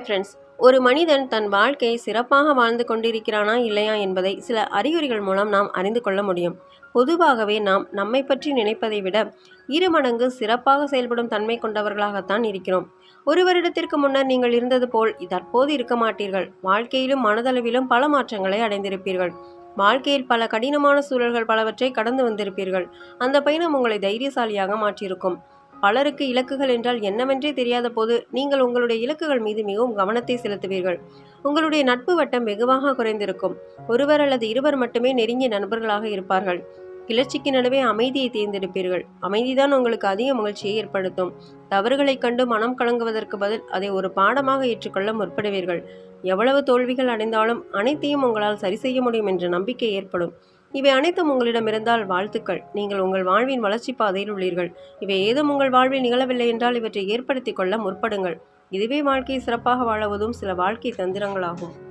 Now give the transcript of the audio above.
Hi friends ஒரு மனிதன் தன் வாழ்க்கையை சிறப்பாக வாழ்ந்து கொண்டிருக்கிறானா இல்லையா என்பதை சில அறிகுறிகள் மூலம் நாம் அறிந்து கொள்ள முடியும். பொதுவாகவே நாம் நம்மை பற்றி நினைப்பதை விட இரு மடங்கு சிறப்பாக செயல்படும் தன்மை கொண்டவர்களாகத்தான் இருக்கிறோம். ஒரு வருடத்திற்கு முன்னர் நீங்கள் இருந்தது போல் தற்போது இருக்க மாட்டீர்கள். வாழ்க்கையிலும் மனதளவிலும் பல மாற்றங்களை அடைந்திருப்பீர்கள். வாழ்க்கையில் பல கடினமான சூழல்கள் பலவற்றை கடந்து வந்திருப்பீர்கள். அந்த பயணம் உங்களை தைரியசாலியாக மாற்றியிருக்கும். பலருக்கு இலக்குகள் என்றால் என்னவென்றே தெரியாத போது நீங்கள் உங்களுடைய இலக்குகள் மீது மிகவும் கவனத்தை செலுத்துவீர்கள். உங்களுடைய நட்பு வட்டம் வெகுவாக குறைந்திருக்கும். ஒருவர் அல்லது இருவர் மட்டுமே நெருங்கிய நண்பர்களாக இருப்பார்கள். கிளர்ச்சிக்கு நடுவே அமைதியை தேர்ந்தெடுப்பீர்கள். அமைதிதான் உங்களுக்கு அதிக மகிழ்ச்சியை ஏற்படுத்தும். தவறுகளைக் கண்டு மனம் கலங்குவதற்கு பதில் அதை ஒரு பாடமாக ஏற்றுக்கொள்ள முற்படுவீர்கள். எவ்வளவு தோல்விகள் அடைந்தாலும் அனைத்தையும் உங்களால் சரி செய்ய முடியும் என்ற நம்பிக்கை ஏற்படும். இவை அனைத்தும் உங்களிடம் இருந்தால் வாழ்த்துக்கள். நீங்கள் உங்கள் வாழ்வின் வளர்ச்சி பாதையில் உள்ளீர்கள். இவை ஏதும் உங்கள் வாழ்வில் நிகழவில்லை என்றால் இவற்றை ஏற்படுத்திக் கொள்ள முற்படுங்கள். இதுவே வாழ்க்கையை சிறப்பாக வாழவதும் சில வாழ்க்கை தந்திரங்களாகும்.